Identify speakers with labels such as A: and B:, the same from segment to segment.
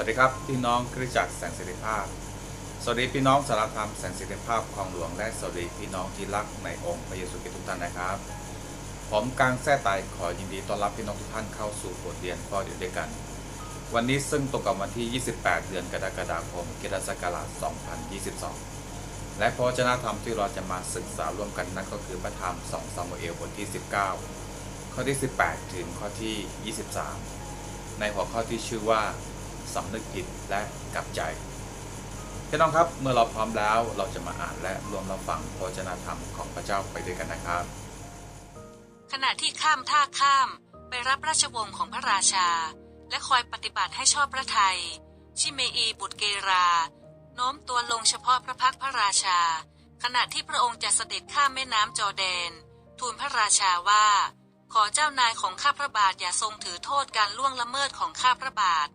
A: วัสดีครับพี่น้องคริสตจักรแสงสิริภาพ สวัสดีพี่น้องสารธรรมแสงสิริภาพคลองหลวงและสวัสดีพี่น้องที่รักในองค์พระเยซูคริสต์ทุกท่านนะครับ ผมกางแท้ไตขอยินดีต้อนรับพี่น้องทุกท่านเข้าสู่บทเรียนพ่อเดียวด้วยกัน วันนี้ซึ่งตรงกับวันที่ 28 เดือนกรกฎาคมคริสตศักราช2022 และพระวจนะธรรมที่เราจะมาศึกษาร่วมกันนั้นก็คือพระธรรม 2 ซามูเอลบทที่ 19 ข้อที่ 18 ถึงข้อที่ 23 ในหัวข้อที่ชื่อว่า สำนึกผิดและกลับใจพี่น้องครับเมื่อเราพร้อมแล้วเราจะมาอ่านและรวมเราฟังพระวจนะธรรมของพระเจ้าไปด้วยกันนะครับ
B: ขณะที่ข้ามท่าข้ามไปรับราชวงศ์ของพระราชา และคอยปฏิบัติให้ชอบพระไทย ชิเมอีบุตรเกราโน้มตัวลงเฉพาะพระพักพระราชา ขณะที่พระองค์จะเสด็จข้ามแม่น้ำจอแดน ทูลพระราชาว่า ขอเจ้านายของข้าพระบาทอย่าทรงถือโทษการล่วงละเมิดของข้าพระบาท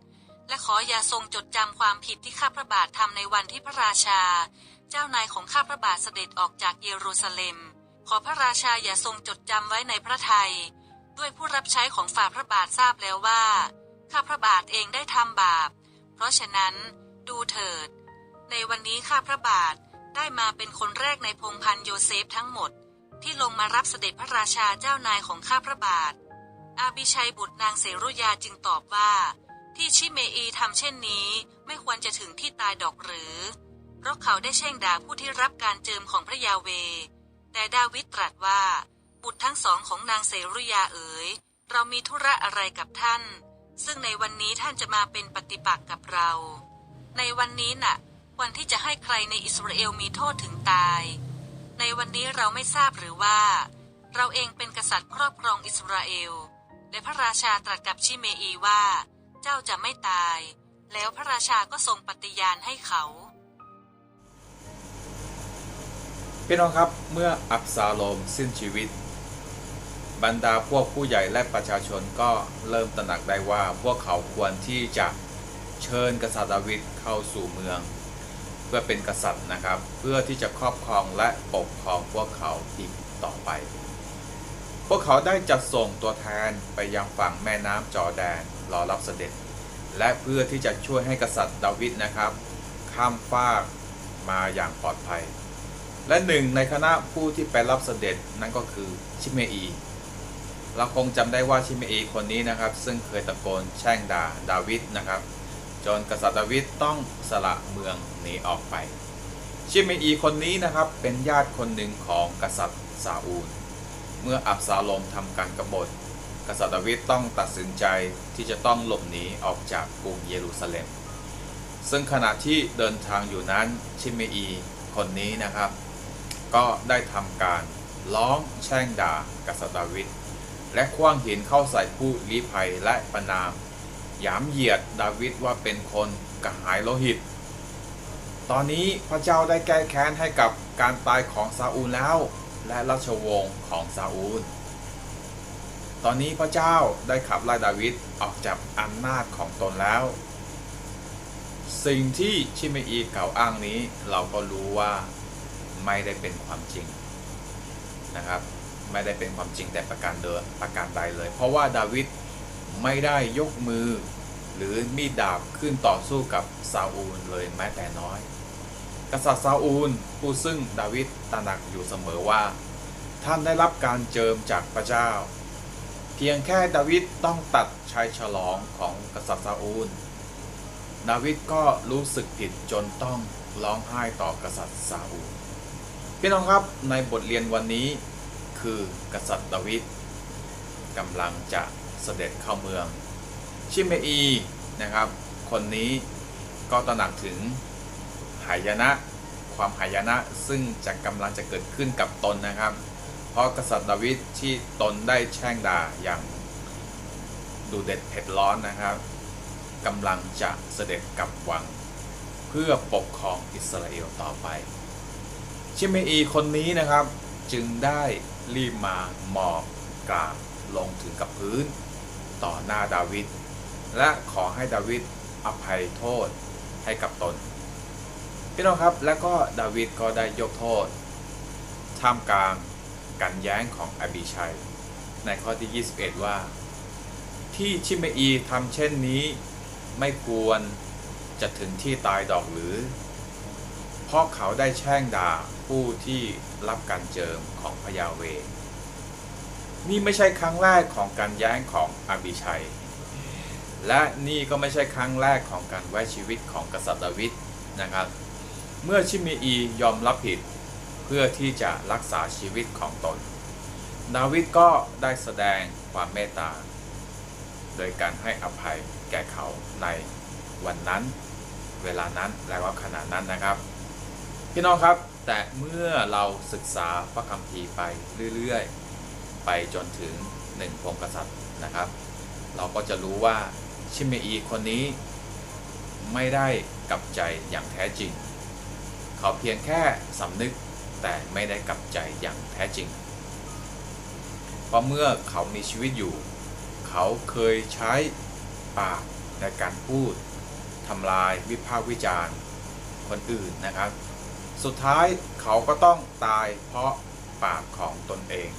B: และขออย่าทรงจดจำความผิดที่ข้าพระบาททำในวันที่พระราชา เจ้านายของข้าพระบาทเสด็จออกจากเยรูซาเล็ม ขอพระราชาอย่าทรงจดจำไว้ในพระทัยด้วยผู้รับใช้ของฝ่าพระบาททราบแล้วว่า ข้าพระบาทเองได้ทำบาป เพราะฉะนั้นดูเถิด ในวันนี้ข้าพระบาทได้มาเป็นคนแรกในพงพันโยเซฟทั้งหมด ที่ลงมารับเสด็จพระราชาเจ้านายของข้าพระบาท อาบิชัยบุตรนางเสรุยาจึงตอบว่า ที่ชิเมอีทำเช่นนี้ไม่ควรจะถึงที่ตายดอกหรือ เพราะเขาได้แช่งด่าผู้ที่รับการเจิมของพระยาเว แต่ดาวิดตรัสว่า บุตรทั้งสองของนางเสรุยาเอ๋ย เรามีธุระอะไรกับท่าน ซึ่งในวันนี้ท่านจะมาเป็นปฏิปักษ์กับเรา ในวันนี้น่ะ วันที่จะให้ใครในอิสราเอลมีโทษถึงตาย ในวันนี้เราไม่ทราบหรือว่า เราเองเป็นกษัตริย์ครอบครองอิสราเอล และพระราชาตรัสกับชิเมอีว่า เจ้าจะไม่ตาย แล้วพระราชาก็ทรงปฏิญาณให้เขา
A: พี่น้องครับเมื่ออับซาโลมสิ้นชีวิต บรรดาพวกผู้ใหญ่และประชาชนก็เริ่มตระหนักได้ว่าพวกเขาควรที่จะเชิญกษัตริย์ดาวิดเข้าสู่เมือง เพื่อเป็นกษัตริย์นะครับ เพื่อที่จะครอบครองและปกครองพวกเขาอีกต่อไป พวกเขาได้จัดส่งตัวแทนไปยังฝั่งแม่น้ำจอแดน รอรับเสด็จ และเพื่อที่จะช่วยให้กษัตริย์ดาวิดนะครับ ข้ามฟากมาอย่างปลอดภัย และหนึ่งในคณะผู้ที่ไปรับเสด็จนั่นก็คือชิเมอี เราคงจำได้ว่าชิเมอีคนนี้นะครับ ซึ่งเคยตะโกนแช่งด่าดาวิดนะครับ จนกษัตริย์ดาวิดต้องสละเมืองหนีออกไป ชิเมอีคนนี้นะครับเป็นญาติคนหนึ่งของกษัตริย์ซาอูล เมื่ออับซาโลมทำการกบฏ กษัตริย์ดาวิดต้องตัดสินใจที่จะต้องหลบหนีออกจากกรุงเยรูซาเล็ม ซึ่งขณะที่เดินทางอยู่นั้นชิเมอีคนนี้นะครับ ก็ได้ทำการร้องแช่งด่ากษัตริย์ดาวิดและคว้างหินเข้าใส่ผู้ลี้ภัยและประนามยามเหยียดดาวิดว่าเป็นคนกระหายโลหิต ตอนนี้พระเจ้าได้แก้แค้นให้กับการตายของซาอูลแล้ว และราชวงศ์ของซาอูล ตอนนี้พระเจ้าได้ขับไล่ดาวิดออกจากอำนาจของตนแล้ว สิ่งที่ชิเมอีกล่าวอ้างนี้เราก็รู้ว่าไม่ได้เป็นความจริงนะครับ ไม่ได้เป็นความจริงแต่ประการเดินประการใดเลย เพราะว่าดาวิดไม่ได้ยกมือ หรือมีดดาบขึ้นต่อสู้กับซาอูลเลยแม้แต่น้อย กษัตริย์ซาอูลผู้ซึ่งดาวิดตระหนักอยู่เสมอว่า ท่านได้รับการเจิมจากพระเจ้า เพียงแค่ดาวิดต้องตัดชัยฉลองของกษัตริย์ซาอูล ดาวิดก็รู้สึกผิดจนต้องร้องไห้ต่อกษัตริย์ซาอูล พี่น้องครับในบทเรียนวันนี้คือกษัตริย์ดาวิดกำลังจะเสด็จเข้าเมือง ชิเมอีนะครับ คนนี้ก็ตระหนักถึงหายนะ ความหายนะซึ่งจะกำลังจะเกิดขึ้นกับตนนะครับ เพราะกษัตริย์ดาวิดที่ตนได้แช่งด่าอย่างดูเด็ดเผ็ดร้อนนะครับกำลังจะเสด็จกลับวัง เพื่อปกครองอิสราเอลต่อไป ชิเมอีคนนี้นะครับจึงได้รีบมาหมอบกราบลงถึงกับพื้น ต่อหน้าดาวิดและขอให้ดาวิดอภัยโทษให้กับตน พี่น้องครับและก็ดาวิดก็ได้ยกโทษท่ามกลาง การแย้งของอบิชัย ในข้อที่ 21 ว่า ที่ชิเมอีทำเช่นนี้ไม่ควรจะถึงที่ตายดอกหรือ เพราะเขาได้แช่งด่าผู้ที่รับการเจิมของพยาเว นี่ไม่ใช่ครั้งแรกของการแย้งของอบิชัย และนี่ก็ไม่ใช่ครั้งแรกของการไว้ชีวิตของกษัตริย์ดาวิดนะครับ เมื่อชิเมอียอมรับผิด เพื่อที่จะรักษาชีวิตของตนดาวิดก็ได้แสดงความเมตตา โดยการให้อภัยแก่เขาในวันนั้น เวลานั้นและว่าขณะนั้นนะครับ พี่น้องครับแต่เมื่อเราศึกษาพระคัมภีร์ไปเรื่อยๆ ไปจนถึงหนึ่งพงศ์กษัตริย์นะครับ เราก็จะรู้ว่าชิเมอีคนนี้ไม่ได้กลับใจอย่างแท้จริง เขาเพียงแค่สำนึก แต่ไม่ได้กลับใจอย่างแท้จริง เพราะเมื่อเขามีชีวิตอยู่ เขาเคยใช้ปากในการพูดทำลายวิพากษ์วิจารณ์คนอื่นนะครับ สุดท้ายเขาก็ต้องตายเพราะปากของตนเอง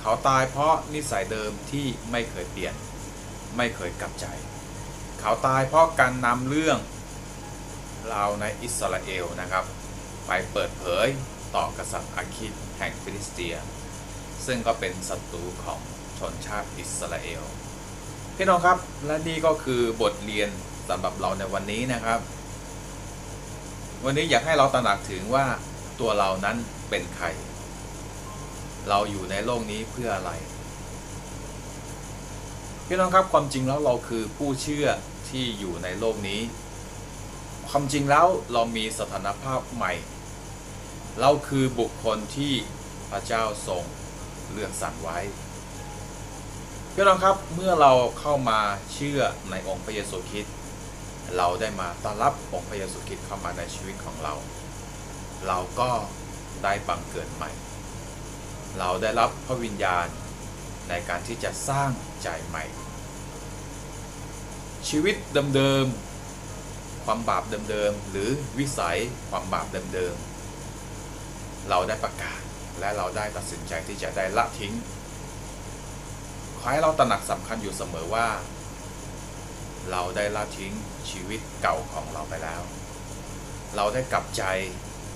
A: เขาตายเพราะนิสัยเดิมที่ไม่เคยเปลี่ยน ไม่เคยกลับใจ เขาตายเพราะการนำเรื่องราวในอิสราเอลนะครับ ไปเปิดเผย ต่อกษัตริย์อาคิดแห่งฟิลิสเตีย ซึ่งก็เป็นศัตรูของชนชาติอิสราเอล พี่น้องครับและนี่ก็คือบทเรียนสำหรับเราในวันนี้นะครับ วันนี้อยากให้เราตระหนักถึงว่าตัวเรานั้นเป็นใคร เราอยู่ในโลกนี้เพื่ออะไร พี่น้องครับความจริงแล้วเราคือผู้เชื่อที่อยู่ในโลกนี้ ความจริงแล้วเรามีสถานภาพใหม่ เราคือบุคคลที่พระเจ้าทรงเลือกสรรไว้พี่น้องครับเมื่อเราเข้ามาเชื่อในองค์พระเยซูคริสต์เราได้มาต้อนรับองค์พระเยซูคริสต์เข้ามาในชีวิตของเรา เราก็ได้บังเกิดใหม่ เราได้รับพระวิญญาณในการที่จะสร้างใจใหม่ ชีวิตเดิมๆความบาปเดิมๆหรือวิสัยความบาปเดิมๆ เราได้ประกาศ และเราได้ตัดสินใจที่จะได้ละทิ้งขอให้เราตระหนักสำคัญอยู่เสมอว่า เราได้ละทิ้งชีวิตเก่าของเราไปแล้ว เราได้กลับใจ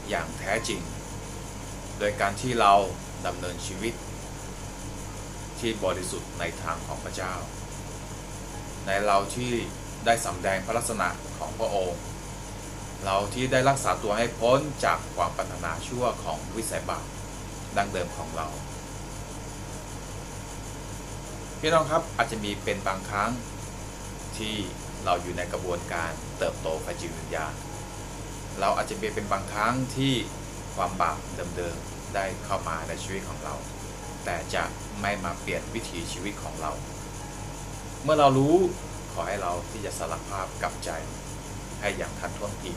A: อย่างแท้จริง โดยการที่เราดำเนินชีวิต ที่บริสุทธิ์ในทางของพระเจ้า ในเราที่ได้สำแดงพระลักษณะของพระองค์ เราที่ได้รักษาตัวให้พ้นจากความปรารถนาชั่วของวิสัยบาปดังเดิมของเราพี่น้องครับอาจจะมีเป็นบางครั้งที่เราอยู่ในกระบวนการเติบโตฝ่ายจิตวิญญาณเราอาจจะมีเป็นบางครั้งที่ความบาปเดิมๆได้เข้ามาในชีวิตของเรา แต่จะไม่มาเปลี่ยนวิถีชีวิตของเรา เมื่อเรารู้ขอให้เราที่จะสลักภาพกลับใจ ให้อย่างทันท่วงที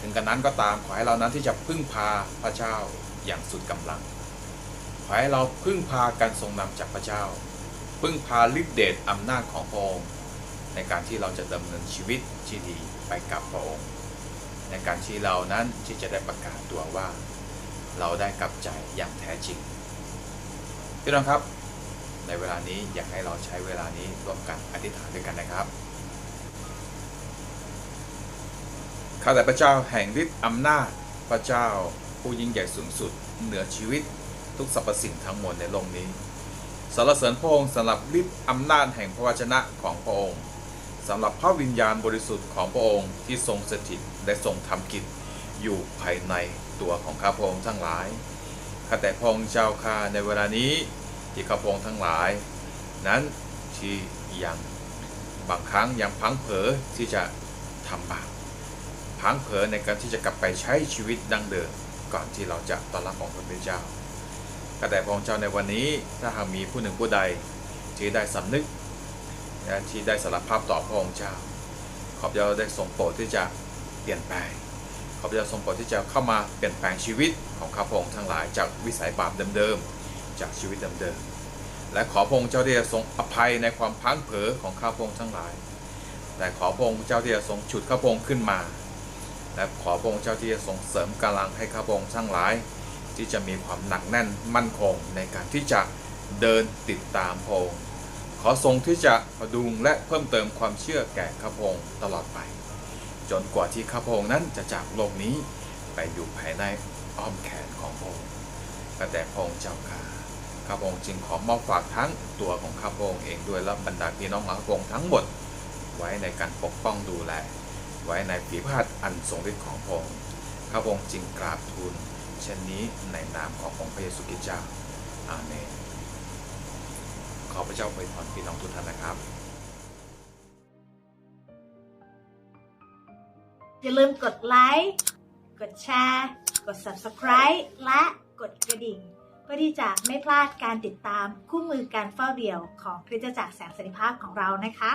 A: ถึงกันนั้นก็ตามขอให้เรานั้นที่จะพึ่งพาพระเจ้าอย่างสุดกำลัง ขอให้เราพึ่งพาการทรงนำจากพระเจ้า พึ่งพาฤทธิเดชอำนาจของพระองค์ในการที่เราจะดำเนินชีวิตที่ดีไปกับพระองค์ ในการที่เรานั้นที่จะได้ประกาศตัวว่า เราได้กลับใจอย่างแท้จริงพี่น้องครับในเวลานี้อยากให้เราใช้เวลานี้ร่วมกันอธิษฐานด้วยกันนะครับ ข้าแต่พระเจ้าแห่งฤทธิ์อำนาจพระเจ้าผู้ยิ่งใหญ่สูงสุด เหนือชีวิตทุกสรรพสิ่งทั้งมวลในโลกนี้สรรเสริญพระองค์สำหรับฤทธิ์อำนาจแห่งพระวจนะของพระองค์สำหรับพระวิญญาณบริสุทธิ์ของพระองค์ที่ทรงสถิตและทรงทำกิจอยู่ภายในตัวของข้าพระองค์ทั้งหลายข้าแต่พระองค์เจ้าข้าในเวลานี้ที่ข้าพระองค์ทั้งหลาย นั้นที่ยังบางครั้งยังพังเผลอที่จะทำบาป พังเผลอในการที่จะกลับไปใช้ชีวิตดังเดิมก่อนที่เราจะต้อนรับองค์พระผู้เป็นเจ้าก็แต่พระองค์เจ้าในวันนี้ถ้าหากมีผู้หนึ่งผู้ใดที่ได้สำนึกและที่ได้สารภาพต่อพระองค์เจ้า ขอบเจ้าได้ทรงโปรดที่จะเปลี่ยนแปลง ขอบเจ้าทรงโปรดที่จะเข้ามาเปลี่ยนแปลงชีวิตของข้าพองค์ทั้งหลายจากวิสัยบาปเดิมๆจากชีวิตเดิมๆและขอพระองค์เจ้าที่จะทรงอภัยในความพังเผลอของข้าพองค์ทั้งหลาย และขอพระองค์เจ้าที่จะทรงฉุดข้าพองค์ขึ้นมา และขอพระองค์เจ้าที่จะทรงเสริมกำลังให้ข้าพระองค์ทั้งหลาย ที่จะมีความหนักแน่นมั่นคงในการที่จะเดินติดตามพระองค์ขอทรงที่จะพดุงและเพิ่มเติมความเชื่อแก่ข้าพงศ์ตลอดไป จนกว่าที่ข้าพงศ์นั้นจะจากโลกนี้ไปอยู่ภายในอ้อมแขนของพระองค์กระแต่พระองค์เจ้าข้าข้าพงศ์จึงขอมอบฝากทั้งตัวของข้าพงศ์เองด้วยและบรรดาพี่น้องของข้าพงศ์ทั้งหมด ไว้ในการปกป้องดูแล ไว้ในฝีพระหัตถ์อันทรงฤทธิ์ของพระองค์ข้าพงศ์จึงกราบทูลเช่นนี้ในนามขององค์พระเยซูคริสต์เจ้าอาเมนขอพระเจ้าอวยพรพี่น้องทุกท่านนะครับ
C: อย่าลืมกดไลค์กดแชร์ กด subscribe และกดกระดิ่ง เพื่อที่จะไม่พลาดการติดตามคู่มือการเฝ้าเดี่ยวของคริสตจักรแสงสันติภาพของเรานะคะ